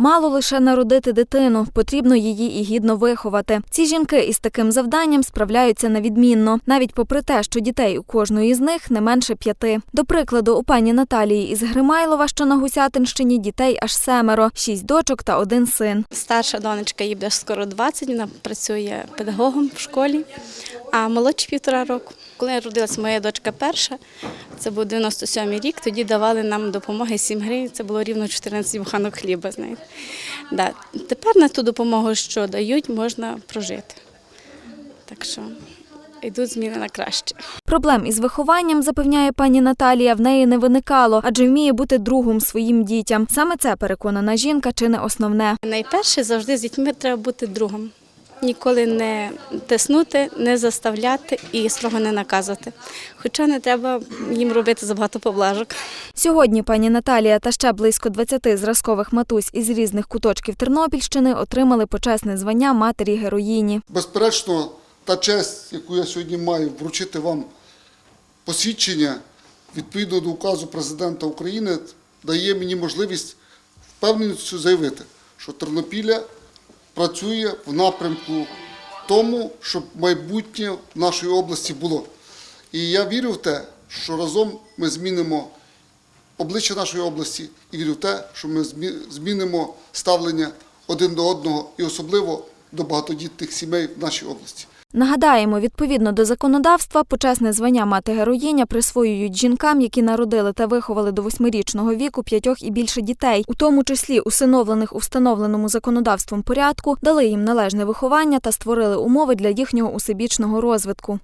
Мало лише народити дитину, потрібно її і гідно виховати. Ці жінки із таким завданням справляються на відмінно, навіть попри те, що дітей у кожної з них не менше п'яти. До прикладу, у пані Наталії із Гримайлова, що на Гусятинщині, дітей аж семеро, шість дочок та один син. Старша донечка їй скоро 20, вона працює педагогом в школі, а молодші півтора року. Коли родилася моя дочка перша, це був 97-й рік, тоді давали нам допомоги 7 гривень, це було рівно 14 буханок хліба. Знаєте. Да. Тепер на ту допомогу, що дають, можна прожити. Так що йдуть зміни на краще. Проблем із вихованням, запевняє пані Наталія, в неї не виникало, адже вміє бути другом своїм дітям. Саме це переконана жінка чи не основне. Найперше завжди з дітьми треба бути другом. Ніколи не тиснути, не заставляти і строго не наказувати. Хоча не треба їм робити забагато поблажок. Сьогодні пані Наталія та ще близько 20 зразкових матусь із різних куточків Тернопільщини отримали почесне звання матері героїні. Безперечно, та честь, яку я сьогодні маю вручити вам посвідчення відповідно до указу президента України, дає мені можливість впевненістю заявити, що Тернопілля працює в напрямку тому, щоб майбутнє в нашій області було. І я вірю в те, що разом ми змінимо обличчя нашої області і вірю в те, що ми змінимо ставлення один до одного і особливо до багатодітних сімей в нашій області. Нагадаємо, відповідно до законодавства, почесне звання мати героїня присвоюють жінкам, які народили та виховали до восьмирічного віку п'ятьох і більше дітей, у тому числі усиновлених у встановленому законодавством порядку, дали їм належне виховання та створили умови для їхнього усебічного розвитку.